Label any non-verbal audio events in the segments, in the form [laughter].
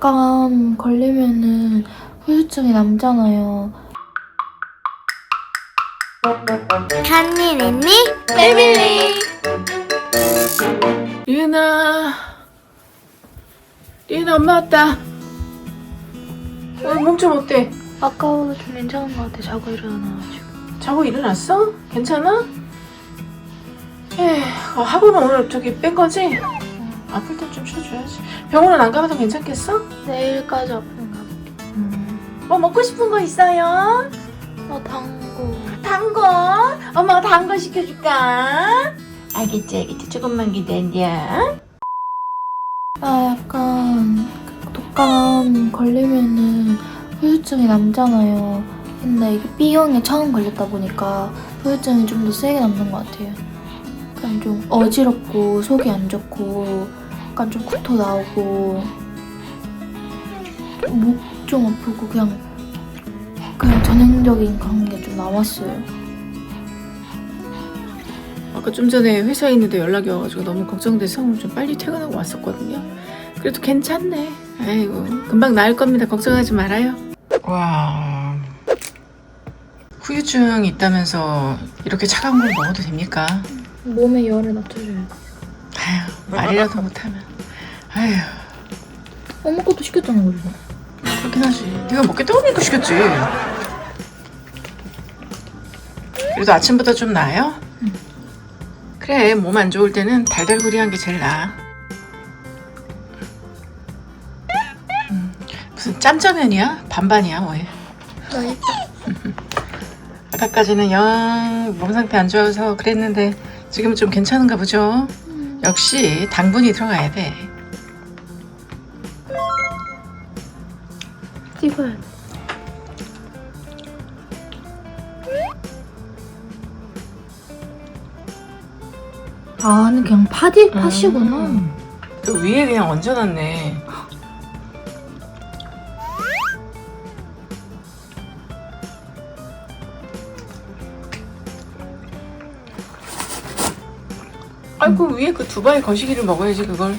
독감 걸리면은 후유증이 남잖아요. 간니 랜니 패밀리 리은아 리은아 엄마 왔다 어, 몸좀 어때? 아까보다 좀 괜찮은 것 같아. 자고 일어나가지고. 자고 일어났어? 괜찮아? 에휴 어, 학원은 오늘 저기 뺀 거지? 아플 땐 좀 쉬어줘야지 병원은 안 가봐도 괜찮겠어? 내일까지 아픈가 봐. 뭐 먹고 싶은 거 있어요? 어, 당구. 단거 엄마가 단거 시켜줄까? 알겠지 알겠지 조금만 기다려 아, 약간 그 독감 걸리면은 후유증이 남잖아요. 근데 이게 B형에 처음 걸렸다 보니까 후유증이 좀 더 세게 남는 것 같아요. 약간 좀 어지럽고 속이 안 좋고 약간 좀 구토 나오고 목 좀 아프고 그냥 그냥 전형적인 그런 게좀 남았어요. 아까 좀 전에 회사에 있는데 연락이 와가지고 너무 걱정돼서 좀 빨리 퇴근하고 왔었거든요. 그래도 괜찮네. 아이고 금방 나을 겁니다. 걱정하지 말아요. 와 후유증 있다면서 이렇게 차가운 걸 먹어도 됩니까? 몸에 열을 낮춰줘야 돼. 아휴 말이라도 못하면 아휴 엄마 것도 시켰잖아, 그리고. 그렇긴 하지. 네가 먹겠다고 하니까 시켰지. 그래도 아침보다 좀 나아요? 응. 그래 몸 안 좋을 때는 달달구리한 게 제일 나아. 음, 무슨 짬짜면이야? 반반이야 뭐해? 아까까지는 [laughs] 영 몸 상태 안 좋아서 그랬는데 지금 좀 괜찮은가 보죠? 역시 당분이 들어가야 돼. 찍어야 돼. 아, 는 그냥 파디 팥이구나. 음. 그 위에 그냥 얹어놨네. 아이고 위에 그 두바이 거시기를 먹어야지 그걸.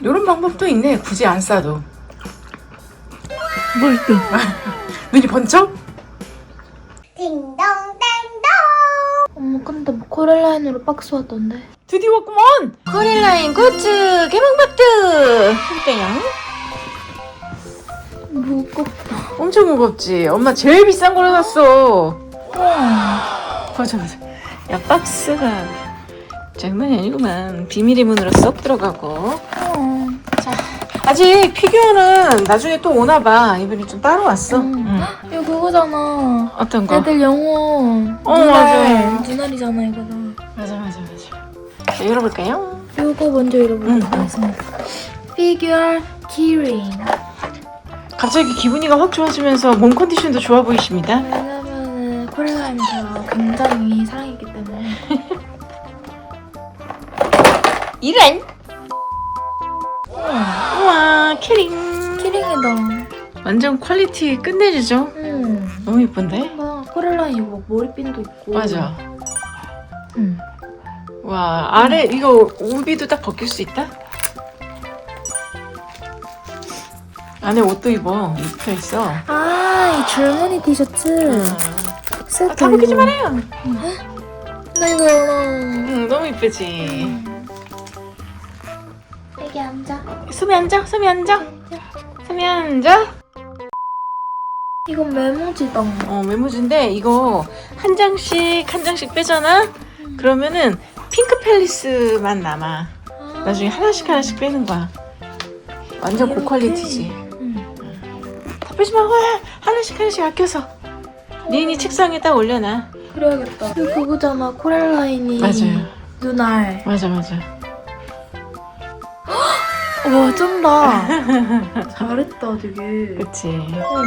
이런 방법도 있네. 굳이 안 싸도. 뭘 또? [laughs] 눈이 번쩍? 딩동댕동 어머, 근데 뭐 코렐라인으로 박스 왔던데. 드디어 왔구먼! 코릴라인 굿즈 개봉박드! 땡 무겁다. 엄청 무겁지? 엄마 제일 비싼 걸로 샀어. 우와. 맞아 맞아. 야 박스가 장난이 아니구만. 비밀의 문으로 쏙 들어가고. 어. 아직 피규어는 나중에 또 오나 봐. 이번에 좀 따로 왔어. 음. 응. 이거 그거잖아. 어떤 거? 애들 영혼. 어. 맞아. 눈알이잖아, 이거다. 맞아 맞아 맞아. 자, 열어볼까요? 요거 먼저 응. 하겠습니다. 피규어 키링. 갑자기 기분이가 확 좋아지면서 몸 컨디션도 좋아 보이십니다. 코렐라인을 제가 굉장히 사랑했기 때문에. [laughs] 이런. 우와. 우와 키링. 키링이다. 완전 퀄리티 끝내주죠. 음. 너무 예쁜데? 뭔가 코렐라인 이거 막 머리핀도 있고. 맞아. 음. 와 아래 이거 우비도 딱 벗길 수 있다? 안에 옷도 입어 입혀 있어. 아, 이 줄무늬 티셔츠. 세트. 아. 말아요. 나 이거 열어. 응 너무 이쁘지. 여기 앉아. 소미 앉아 소미 앉아 소미 앉아. 이건 메모지다. 어 메모지인데 이거 한 장씩 한 장씩 빼잖아. 그러면은 핑크 팰리스만 남아. 나중에 하나씩 하나씩 빼는 거야. 완전 이렇게? 고퀄리티지. 응. 다 빼지 말고 하나씩 하나씩 아껴서. 니니 책상에 딱 올려놔. 그래야겠다. 이거 그거잖아. 코렐라인이. 맞아요. 눈알. 맞아 맞아. [gasps] 와, 쩐다. [laughs] 잘했다, 되게. 그치. 어.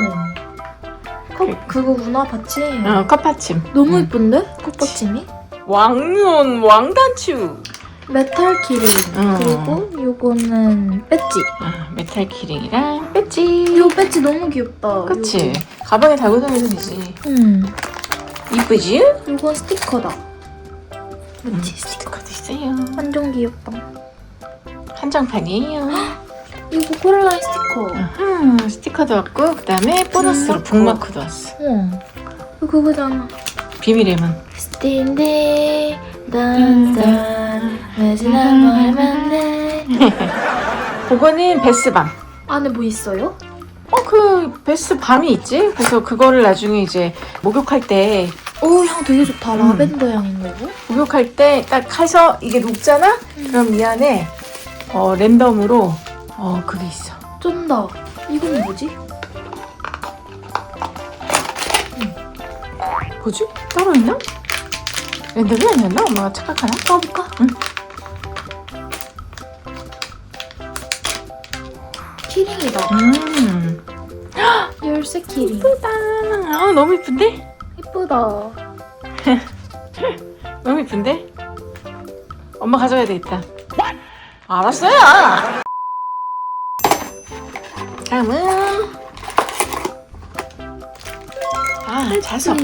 컵, 그거구나, 받침. 어 컵받침. 너무 응. 예쁜데? 컵 받침이? 왕눈 왕단추. 메탈 키링. 어. 그리고 요거는 배지. 아, 메탈 키링이랑 배지. 요 배지 너무 귀엽다. 그치. 요거. 가방에 달고 다니면 되지. 응. 이쁘지? 요건 스티커다. 음, 스티커. 스티커도 있어요. 완전 귀엽다. 한정판이에요. [gasps] 이거 코랄라인 스티커. 아하, 스티커도 왔고 그다음에 보너스로 북마크. 북마크도 왔어. 어. 이거 그거잖아. 비밀의 문. 스틴디 딴딴 매진한 말만 돼. 그거는 베스밤. 안에 뭐 있어요? 어, 그 베스 밤이 있지? 그래서 그거를 나중에 이제 목욕할 때 오, 향 되게 좋다. 음. 라벤더 향인 거고. 목욕할 때 딱 해서 이게 녹잖아? 그럼 이 안에 어, 랜덤으로 어, 그게 있어. 쩐다. 이건 뭐지? 뭐지? 따로 있나? 랜덤이 아니었나? 엄마가 착각하나? 까볼까? 응. 키링이다. 음. 열쇠 키링. 이쁘다. 아, 너무 이쁜데? 이쁘다. [laughs] 너무 이쁜데? 엄마 가져야 되겠다. 알았어요. 다음은 아 자석.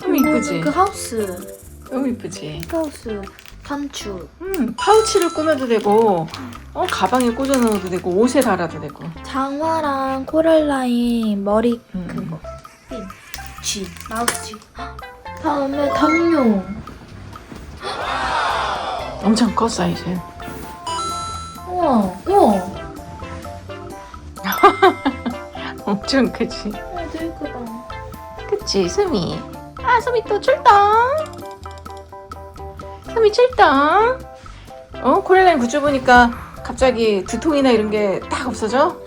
너무 이쁘지? 그 하우스. 너무 이쁘지? 하우스. 단추. 음 파우치를 꾸며도 되고 어 가방에 꽂아 넣어도 되고 옷에 달아도 되고. 장화랑 코랄라인 머리 음. 그거. 핀. G. 마우스 G. 다음에 담요. 엄청 커 사이즈. 우와. 우와. [laughs] 엄청 크지? 어, 되게 크다. 그치 수미? 아 수미 또 출동. 수미 출동. 어 코렐라인 굿즈 보니까 갑자기 두통이나 이런 게 딱 없어져?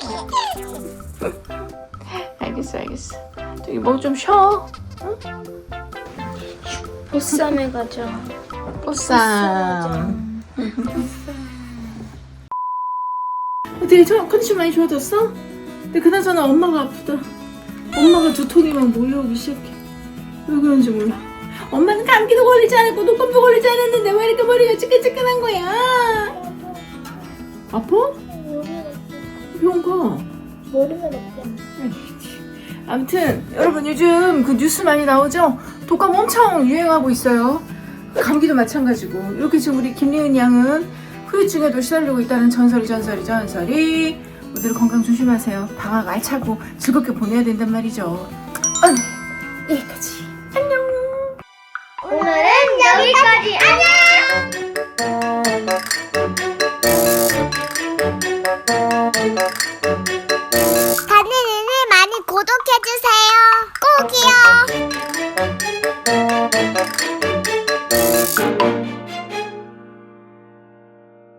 알겠어 알겠어. 저기 뭐 좀 쉬어. 보쌈에 가자. 보쌈. 어떻게 저 컨디션 많이 좋아졌어? 근데 그나저나 엄마가 아프다. 엄마가 두통이 막 몰려오기 시작해. 왜 그런지 몰라. 엄마는 감기도 걸리지 않았고 독감도 걸리지 않았는데 왜 이렇게 머리가 찌끈찌끈한 거야? 아파? 병원 가. 머리만 아파. 아무튼 여러분 요즘 그 뉴스 많이 나오죠? 독감 엄청 유행하고 있어요. 감기도 마찬가지고 이렇게 지금 우리 김리은 양은 후유증에도 시달리고 있다는 전설이 전설이 전설이 모두들 건강 조심하세요. 방학 알차고 즐겁게 보내야 된단 말이죠. 아유, 여기까지. 안